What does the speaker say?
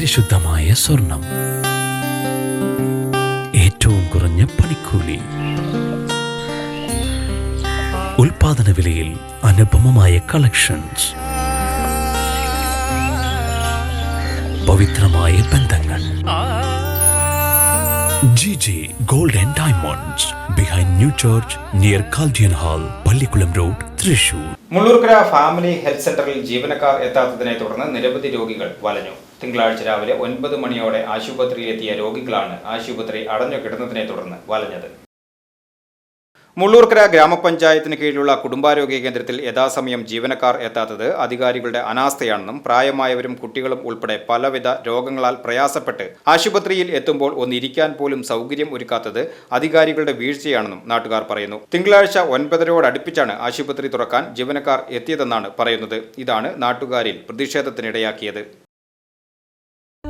പരിശുദ്ധമായ സ്വർണം. ഏറ്റവും കുറഞ്ഞ പണിക്കൂലി. ഉൽപാദന വിലയിൽ അനുപമമായ കളക്ഷൻസ്. പവിത്രമായ ബന്ധങ്ങൾ. G G gold and diamonds behind new church near Chaldean hall Pallikulam road Thrissur Mullurkara family health സെന്ററിൽ ജീവനക്കാർ എത്താത്തതിനെ തുടർന്ന് നിരവധി രോഗികൾ വലഞ്ഞു. തിങ്കളാഴ്ച രാവിലെ ഒൻപത് മണിയോടെ ആശുപത്രിയിലെത്തിയ രോഗികളാണ് ആശുപത്രി അടഞ്ഞു കിടന്നതിനെ തുടർന്ന് വലഞ്ഞത്. മുള്ളൂർക്കര ഗ്രാമപഞ്ചായത്തിന് കീഴിലുള്ള കുടുംബാരോഗ്യ കേന്ദ്രത്തിൽ യഥാസമയം ജീവനക്കാർ എത്താത്തത് അധികാരികളുടെ അനാസ്ഥയാണെന്നും പ്രായമായവരും കുട്ടികളും ഉൾപ്പെടെ പലവിധ രോഗങ്ങളാൽ പ്രയാസപ്പെട്ട് ആശുപത്രിയിൽ എത്തുമ്പോൾ ഒന്നിരിക്കാൻ പോലും സൗകര്യം ഒരുക്കാത്തത് അധികാരികളുടെ വീഴ്ചയാണെന്നും നാട്ടുകാർ പറയുന്നു. തിങ്കളാഴ്ച ഒൻപതരയോടടുപ്പിച്ചാണ് ആശുപത്രി തുറക്കാൻ ജീവനക്കാർ എത്തിയതെന്നാണ് പറയുന്നത്. ഇതാണ് നാട്ടുകാരിൽ പ്രതിഷേധത്തിനിടയാക്കിയത്.